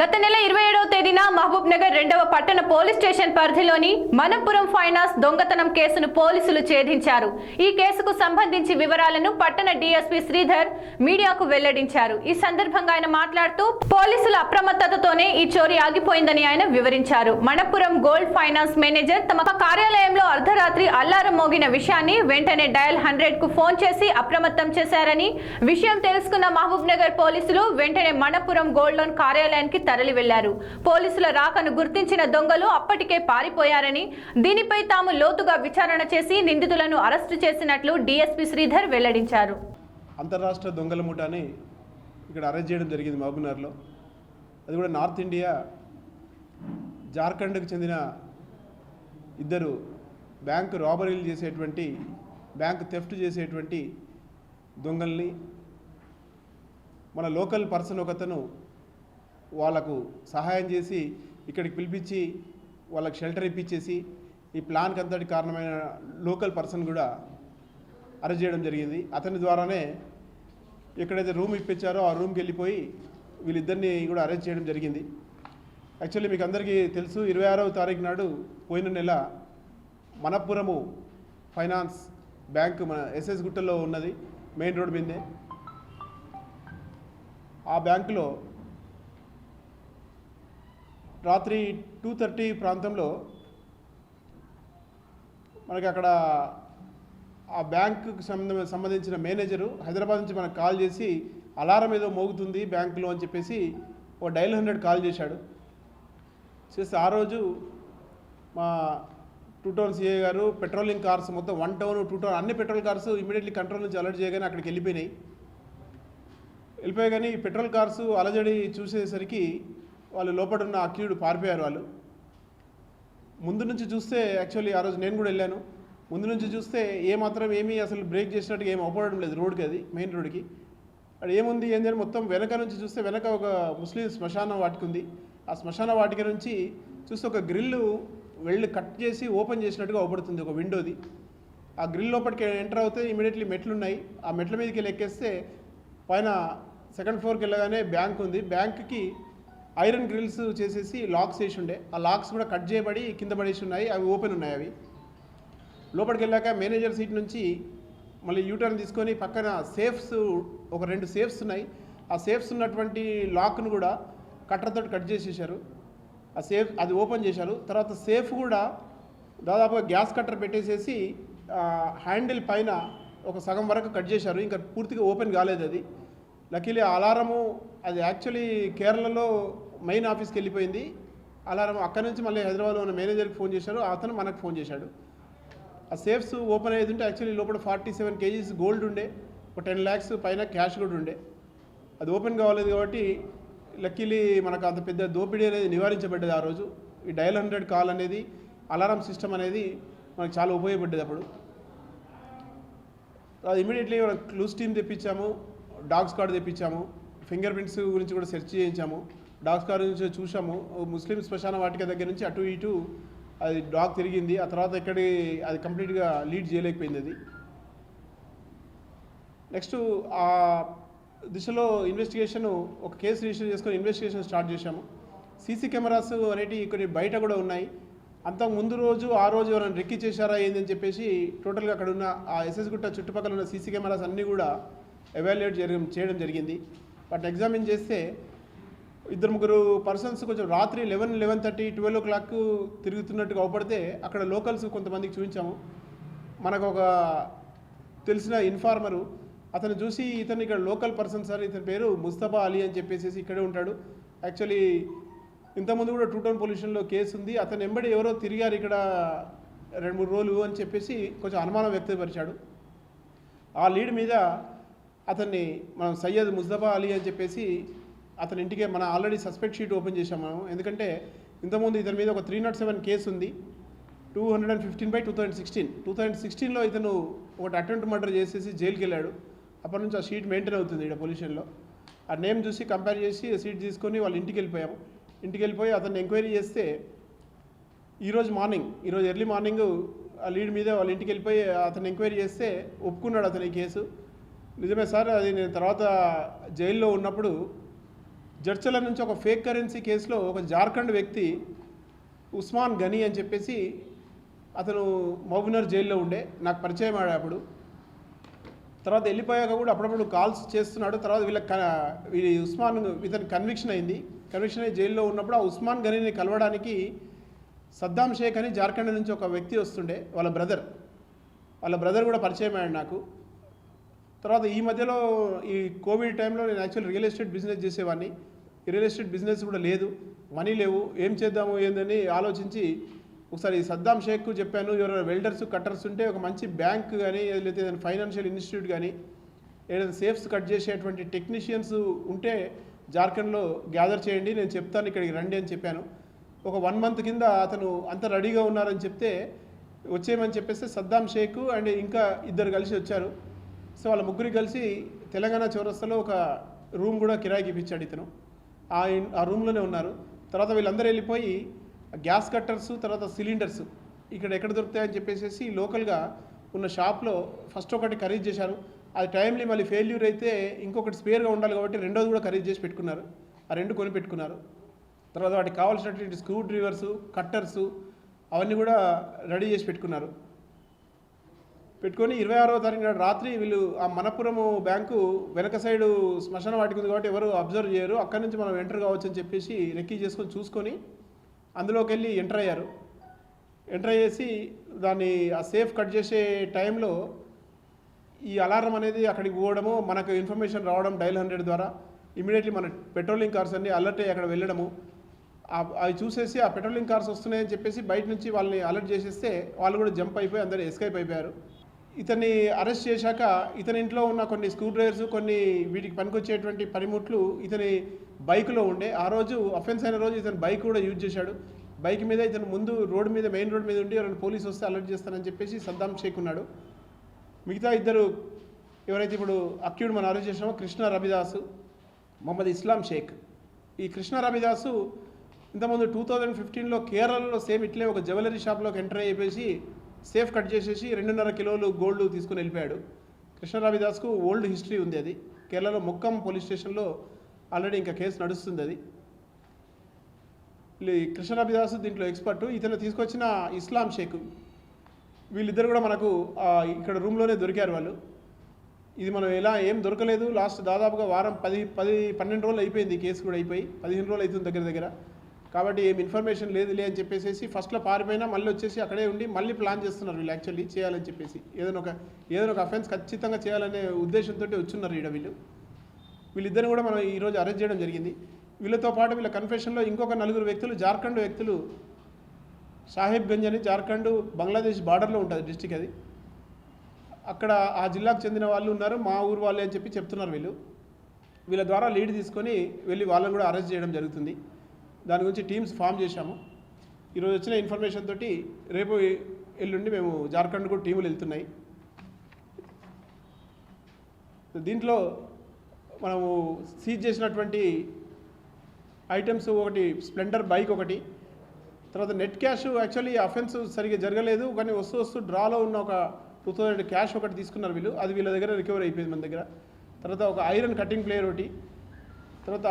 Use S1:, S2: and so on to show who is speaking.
S1: గత నెల ఇరవై ఏడవ తేదీన మహబూబ్ నగర్ రెండవ పట్టణ పోలీస్ స్టేషన్ పరిధిలోని మనపురం ఫైనాన్స్ దొంగతనం కేసును పోలీసులు ఛేదించారు. ఈ కేసుకు సంబంధించి వివరాలను పట్టణ డీఎస్పీ శ్రీధర్ మీడియాకు వెల్లడించారు. ఈ సందర్భంగా ఆయన మాట్లాడుతూ పోలీసుల అప్రమత్తతతోనే ఈ చోరీ ఆగిపోయిందని ఆయన వివరించారు. మనపురం గోల్డ్ ఫైనాన్స్ మేనేజర్ తమ కార్యాలయంలో అర్ధరాత్రి అల్లారం మోగిన విషయాన్ని వెంటనే డయల్ హండ్రెడ్కు ఫోన్ చేసి అప్రమత్తం చేశారని విషయం తెలుసుకున్న మహబూబ్ నగర్ పోలీసులు వెంటనే మనపురం గోల్డ్ లోన్ కార్యాలయానికి తరలి వెళ్ళారు. పోలీసుల రాకను గుర్తించిన దొంగలు అప్పటికే పారిపోయారని దీనిపై తాము లోతుగా విచారణ చేసి నిందితులను అరెస్టు చేసినట్లు డీఎస్పీ శ్రీధర్ వెల్లడించారు.
S2: అంతరాష్ట్ర దొంగల ముఠాని ఇక్కడ అరెస్ట్ చేయడం జరిగింది మహబూబ్నగర్లో. అది కూడా నార్త్ ఇండియా జార్ఖండ్కు చెందిన ఇద్దరు బ్యాంకు రాబరీలు చేసేటువంటి బ్యాంకు థెఫ్ట్ చేసేటువంటి దొంగల్ని మన లోకల్ పర్సన్ ఒకతను వాళ్ళకు సహాయం చేసి ఇక్కడికి పిలిపించి వాళ్ళకి షెల్టర్ ఇప్పించేసి ఈ ప్లాన్కి అంతటి కారణమైన లోకల్ పర్సన్ కూడా అరెస్ట్ చేయడం జరిగింది. అతని ద్వారానే ఎక్కడైతే రూమ్ ఇప్పించారో ఆ రూమ్కి వెళ్ళిపోయి వీళ్ళిద్దరిని కూడా అరెస్ట్ చేయడం జరిగింది. యాక్చువల్లీ మీకు అందరికీ తెలుసు ఇరవై ఆరవ తారీఖు నాడు పోయిన నెల మనప్పురము ఫైనాన్స్ బ్యాంక్ మన ఎస్ఎస్ గుట్టలో ఉన్నది మెయిన్ రోడ్ మీదే. ఆ బ్యాంకులో రాత్రి టూ థర్టీ ప్రాంతంలో మనకి అక్కడ ఆ బ్యాంకుకు సంబంధ సంబంధించిన మేనేజరు హైదరాబాద్ నుంచి మనకు కాల్ చేసి అలారం ఏదో మోగుతుంది బ్యాంకులో అని చెప్పేసి ఓ డైల్ హండ్రెడ్ కాల్ చేశాడు. చేస్తే ఆ రోజు మా టూ టౌన్ సిఏ గారు పెట్రోలింగ్ కార్స్ మొత్తం వన్ టౌన్ టూ టౌన్ అన్ని పెట్రోల్ కార్స్ ఇమీడియట్లీ కంట్రోల్ నుంచి అలర్ట్ చేయగానే అక్కడికి వెళ్ళిపోయినాయి. వెళ్ళిపోయి కానీ పెట్రోల్ కార్స్ అలజడి చూసేసరికి వాళ్ళు లోపల ఉన్న అక్యూడ్ పారిపోయారు వాళ్ళు. ముందు నుంచి చూస్తే యాక్చువల్లీ ఆ రోజు నేను కూడా వెళ్ళాను. ముందు నుంచి చూస్తే ఏ మాత్రం ఏమీ అసలు బ్రేక్ చేసినట్టుగా ఏం అవ్వడం లేదు రోడ్కి అది మెయిన్ రోడ్కి అక్కడ ఏముంది ఏం చేయాలి మొత్తం వెనక నుంచి చూస్తే వెనక ఒక ముస్లిం శ్మశాన వాటికి ఉంది. ఆ శ్మశాన వాటిక నుంచి చూస్తే ఒక గ్రిల్ వెళ్ళి కట్ చేసి ఓపెన్ చేసినట్టుగా అవపడుతుంది ఒక విండోది. ఆ గ్రిల్ లోపలికి ఎంటర్ అవుతే ఇమీడియట్లీ మెట్లు ఉన్నాయి ఆ మెట్ల మీదకి వెళ్ళి ఎక్కేస్తే పైన సెకండ్ ఫ్లోర్కి వెళ్ళగానే బ్యాంక్ ఉంది. బ్యాంక్కి ఐరన్ గ్రిల్స్ చేసేసి లాక్స్ వేసి ఉండే ఆ లాక్స్ కూడా కట్ చేయబడి కింద పడేసి ఉన్నాయి. అవి ఓపెన్ ఉన్నాయి అవి. లోపలికి వెళ్ళాక మేనేజర్ సీట్ నుంచి మళ్ళీ యూటర్న్ తీసుకొని పక్కన సేఫ్స్ ఒక రెండు సేఫ్స్ ఉన్నాయి. ఆ సేఫ్స్ ఉన్నటువంటి లాక్ను కూడా కట్టర్తో కట్ చేసేసారు ఆ సేఫ్ అది ఓపెన్ చేశారు. తర్వాత సేఫ్ కూడా దాదాపుగా గ్యాస్ కట్టర్ పెట్టేసేసి హ్యాండిల్ పైన ఒక సగం వరకు కట్ చేశారు. ఇంకా పూర్తిగా ఓపెన్ కాలేదు అది. లకీలీ అలారము అది యాక్చువల్లీ కేరళలో మెయిన్ ఆఫీస్కి వెళ్ళిపోయింది. అలారం అక్కడి నుంచి మళ్ళీ హైదరాబాద్లో ఉన్న మేనేజర్కి ఫోన్ చేశారు. అతను మనకు ఫోన్ చేశాడు. ఆ సేఫ్స్ ఓపెన్ అయ్యేది ఉంటే యాక్చువల్లీ లోపల ఫార్టీ సెవెన్ కేజీస్ గోల్డ్ ఉండే. ఒక టెన్ ల్యాక్స్ పైన క్యాష్ కూడా ఉండే. అది ఓపెన్ కావాలేదు కాబట్టి లక్కీలీ మనకు అంత పెద్ద దోపిడీ అనేది నివారించబడ్డది ఆ రోజు. ఈ డయల్ హండ్రెడ్ కాల్ అనేది అలారం సిస్టమ్ అనేది మనకు చాలా ఉపయోగపడ్డది అప్పుడు. అది ఇమీడియట్లీ మనం క్లూస్ టీమ్ తెప్పించాము. డాగ్స్ కార్డు తెప్పించాము. ఫింగర్ ప్రింట్స్ గురించి కూడా సెర్చ్ చేయించాము. డాగ్స్ కార్డు నుంచి చూసాము ముస్లిం శ్మశాన వాటిక దగ్గర నుంచి అటు ఇటు అది డాగ్ తిరిగింది. ఆ తర్వాత ఎక్కడి అది కంప్లీట్గా లీడ్ చేయలేకపోయింది అది. నెక్స్ట్ ఆ దిశలో ఇన్వెస్టిగేషన్ ఒక కేసు రిజిస్టర్ చేసుకొని ఇన్వెస్టిగేషన్ స్టార్ట్ చేశాము. సీసీ కెమెరాస్ అనేటివి కొన్ని బయట కూడా ఉన్నాయి. అంతకు ముందు రోజు ఆ రోజు ఎవరైనా రెక్కి చేశారా ఏందని చెప్పేసి టోటల్గా అక్కడ ఉన్న ఆ ఎస్ఎస్ గుట్ట చుట్టుపక్కల ఉన్న సీసీ కెమెరాస్ అన్నీ కూడా ఎవాల్యుయేట్ చేయడం చేయడం జరిగింది. బట్ ఎగ్జామిన్ చేస్తే ఇద్దరు ముగ్గురు పర్సన్స్ కొంచెం రాత్రి eleven eleven thirty twelve o'clock తిరుగుతున్నట్టుగా అవపడితే అక్కడ లోకల్స్ కొంతమందికి చూపించాము. మనకు ఒక తెలిసిన ఇన్ఫార్మరు అతను చూసి ఇతను ఇక్కడ లోకల్ పర్సన్ సార్ ఇతని పేరు ముస్తఫా అలీ అని చెప్పేసి ఇక్కడే ఉంటాడు. యాక్చువల్లీ ఇంతకుముందు కూడా టూ టౌన్ పొల్యూషన్లో కేసు ఉంది. అతను ఎంబడి ఎవరో తిరిగారు ఇక్కడ రెండు మూడు రోజులు అని చెప్పేసి కొంచెం అనుమానం వ్యక్తపరిచాడు. ఆ లీడ్ మీద అతన్ని మనం సయ్యద్ ముస్తఫా అలీ అని చెప్పేసి అతని ఇంటికే మన ఆల్రెడీ సస్పెక్ట్ షీట్ ఓపెన్ చేశాం మనం. ఎందుకంటే ఇంతకుముందు ఇతని మీద ఒక త్రీ నాట్ సెవెన్ కేసు ఉంది. Two hundred and fifteen by two thousand sixteen two thousand సిక్స్టీన్లో ఇతను ఒకటి అటెంప్ట్ మర్డర్ చేసేసి జైలుకి వెళ్ళాడు అప్పటి నుంచి ఆ షీట్ మెయింటైన్ అవుతుంది ఇక్కడ పొల్యూషన్లో ఆ నేమ్ చూసి కంపేర్ చేసి సీట్ తీసుకొని వాళ్ళ ఇంటికి వెళ్ళిపోయాము. ఇంటికి వెళ్ళిపోయి అతన్ని ఎంక్వైరీ చేస్తే ఈరోజు మార్నింగ్ ఈరోజు ఎర్లీ మార్నింగ్ ఆ లీడ్ మీద వాళ్ళ ఇంటికి వెళ్ళిపోయి అతను ఎంక్వైరీ చేస్తే ఒప్పుకున్నాడు అతని కేసు నిజమే సార్ అది నేను తర్వాత జైల్లో ఉన్నప్పుడు జడ్చల నుంచి ఒక ఫేక్ కరెన్సీ కేసులో ఒక జార్ఖండ్ వ్యక్తి ఉస్మాన్ గనీ అని చెప్పేసి అతను మహబూబ్నగర్ జైల్లో ఉండే నాకు పరిచయం ఆడే అప్పుడు. తర్వాత వెళ్ళిపోయాక కూడా అప్పుడప్పుడు కాల్స్ చేస్తున్నాడు తర్వాత వీళ్ళ ఉస్మాన్ ఇతను కన్విక్షన్ అయింది. కన్విక్షన్ అయ్యి జైల్లో ఉన్నప్పుడు ఆ ఉస్మాన్ గనీని కలవడానికి సద్దాం షేక్ అని జార్ఖండ్ నుంచి ఒక వ్యక్తి వస్తుండే వాళ్ళ బ్రదర్ వాళ్ళ బ్రదర్ కూడా పరిచయం అయ్యాడు నాకు. తర్వాత ఈ మధ్యలో ఈ కోవిడ్ టైంలో నేను యాక్చువల్ రియల్ ఎస్టేట్ బిజినెస్ చేసేవాడిని ఈ రియల్ ఎస్టేట్ బిజినెస్ కూడా లేదు. మనీ లేవు. ఏం చేద్దాము ఏందని ఆలోచించి ఒకసారి సద్దాం షేక్ చెప్పాను. ఎవరైనా వెల్డర్స్ కట్టర్స్ ఉంటే ఒక మంచి బ్యాంక్ కానీ లేకపోతే ఏదైనా ఫైనాన్షియల్ ఇన్స్టిట్యూట్ కానీ ఏదైనా సేఫ్స్ కట్ చేసేటువంటి టెక్నీషియన్స్ ఉంటే జార్ఖండ్లో గ్యాదర్ చేయండి. నేను చెప్తాను ఇక్కడికి రండి అని చెప్పాను. ఒక వన్ మంత్ కింద అతను అంత రెడీగా ఉన్నారని చెప్తే వచ్చేయమని చెప్పేస్తే సద్దాం షేక్ అండ్ ఇంకా ఇద్దరు కలిసి వచ్చారు. సో వాళ్ళ ముగ్గురు కలిసి తెలంగాణ చౌరస్తాలో ఒక రూమ్ కూడా కిరాయికి ఇప్పించాడు ఇతను. ఆ ఆ రూమ్లోనే ఉన్నారు. తర్వాత వీళ్ళందరూ వెళ్ళిపోయి గ్యాస్ కట్టర్స్ తర్వాత సిలిండర్స్ ఇక్కడ ఎక్కడ దొరుకుతాయని చెప్పేసి లోకల్గా ఉన్న షాప్లో ఫస్ట్ ఒకటి ఖరీదు చేశారు. అది టైంలీ మళ్ళీ ఫెయిల్యూర్ అయితే ఇంకొకటి స్పేర్గా ఉండాలి కాబట్టి రెండోది కూడా ఖరీదు చేసి పెట్టుకున్నారు. ఆ రెండు కొని పెట్టుకున్నారు తర్వాత వాటికి కావాల్సినటువంటి స్క్రూ డ్రైవర్సు కట్టర్సు అవన్నీ కూడా రెడీ చేసి పెట్టుకున్నారు. పెట్టుకొని ఇరవై ఆరో తారీఖు నాడు రాత్రి వీళ్ళు ఆ మనపురము బ్యాంకు వెనక సైడు శ్మశాన వాటికి ఉంది కాబట్టి ఎవరు అబ్జర్వ్ చేయరు. అక్కడి నుంచి మనం ఎంటర్ కావచ్చు అని చెప్పేసి రెక్కీ చేసుకొని చూసుకొని అందులోకి వెళ్ళి ఎంటర్ అయ్యారు. ఎంటర్ చేసి దాన్ని ఆ సేఫ్ కట్ చేసే టైంలో ఈ అలారం అనేది అక్కడికి పోవడము మనకు ఇన్ఫర్మేషన్ రావడం డైల్ హండ్రెడ్ ద్వారా ఇమీడియట్లీ మన పెట్రోలింగ్ కార్స్ అన్ని అలర్ట్ అయ్యి అక్కడ వెళ్ళడము. అవి చూసేసి ఆ పెట్రోలింగ్ కార్స్ వస్తున్నాయని చెప్పేసి బయట నుంచి వాళ్ళని అలర్ట్ చేసేస్తే వాళ్ళు కూడా జంప్ అయిపోయి అందరూ ఎస్కేప్ అయిపోయారు. ఇతన్ని అరెస్ట్ చేశాక ఇతని ఇంట్లో ఉన్న కొన్ని స్క్రూ డ్రైవర్స్ కొన్ని వీటికి పనికొచ్చేటువంటి పనిముట్లు ఇతని బైక్లో ఉండే. ఆ రోజు అఫెన్స్ అయిన రోజు ఇతను బైక్ కూడా యూజ్ చేశాడు. బైక్ మీద ఇతను ముందు రోడ్డు మీద మెయిన్ రోడ్ మీద ఉండి ఎవరైనా పోలీస్ వస్తే అలర్ట్ చేస్తానని చెప్పేసి సద్దాం షేక్ ఉన్నాడు. మిగతా ఇద్దరు ఎవరైతే ఇప్పుడు అక్యూడ్ మనం అరెస్ట్ చేసినామో కృష్ణ రవిదాసు మొహమ్మద్ ఇస్లాం షేక్. ఈ కృష్ణ రవిదాసు ఇంతకుముందు టూ థౌజండ్ ఫిఫ్టీన్లో కేరళలో సేమ్ ఇట్లే ఒక జ్యువెలరీ షాప్లోకి ఎంటర్ అయిపోయి సేఫ్ కట్ చేసేసి రెండున్నర కిలోలు గోల్డ్ తీసుకుని వెళ్ళిపోయాడు. కృష్ణరావిదాస్కు ఓల్డ్ హిస్టరీ ఉంది అది. కేరళలో ముక్కం పోలీస్ స్టేషన్లో ఆల్రెడీ ఇంకా కేసు నడుస్తుంది అది. ఈ దీంట్లో ఎక్స్పర్ట్. ఇతను తీసుకొచ్చిన ఇస్లాం షేక్. వీళ్ళిద్దరు కూడా మనకు ఇక్కడ రూమ్లోనే దొరికారు వాళ్ళు. ఇది మనం ఎలా ఏం దొరకలేదు. లాస్ట్ దాదాపుగా వారం పది పది పన్నెండు రోజులు అయిపోయింది కేసు కూడా అయిపోయి. పదిహేను రోజులు అవుతుంది దగ్గర దగ్గర. కాబట్టి ఏం ఇన్ఫర్మేషన్ లేదులే అని చెప్పేసి ఫస్ట్లో పారిపోయినా మళ్ళీ వచ్చేసి అక్కడే ఉండి మళ్ళీ ప్లాన్ చేస్తున్నారు వీళ్ళు యాక్చువల్లీ చేయాలని చెప్పేసి. ఏదైనా ఒక ఏదైనా ఒక అఫెన్స్ ఖచ్చితంగా చేయాలనే ఉద్దేశంతో వచ్చున్నారు ఈడ వీళ్ళు. వీళ్ళిద్దరిని కూడా మనం ఈరోజు అరెస్ట్ చేయడం జరిగింది. వీళ్ళతో పాటు వీళ్ళ కన్ఫెషన్లో ఇంకొక నలుగురు వ్యక్తులు జార్ఖండ్ వ్యక్తులు సాహెబ్గంజ్ అని జార్ఖండ్ బంగ్లాదేశ్ బార్డర్లో ఉంటుంది డిస్టిక్ అది. అక్కడ ఆ జిల్లాకు చెందిన వాళ్ళు ఉన్నారు మా ఊరు వాళ్ళే అని చెప్పి చెప్తున్నారు వీళ్ళు. వీళ్ళ ద్వారా లీడ్ తీసుకొని వెళ్ళి వాళ్ళని కూడా అరెస్ట్ చేయడం జరుగుతుంది. దాని గురించి టీమ్స్ ఫామ్ చేశాము. ఈరోజు వచ్చిన ఇన్ఫర్మేషన్ తోటి రేపు ఎల్లుండి మేము జార్ఖండ్ కూడా టీములు వెళ్తున్నాయి. దీంట్లో మనము సీజ్ చేసినటువంటి ఐటమ్స్ ఒకటి స్ప్లెండర్ బైక్ ఒకటి. తర్వాత నెట్ క్యాష్ యాక్చువల్లీ అఫెన్స్ సరిగ్గా జరగలేదు కానీ వస్తూ వస్తూ డ్రాలో ఉన్న ఒక టూ థౌజండ్ క్యాష్ ఒకటి తీసుకున్నారు వీళ్ళు. అది వీళ్ళ దగ్గర రికవర్ అయిపోయింది మన దగ్గర. తర్వాత ఒక ఐరన్ కటింగ్ ప్లేయర్ ఒకటి. తర్వాత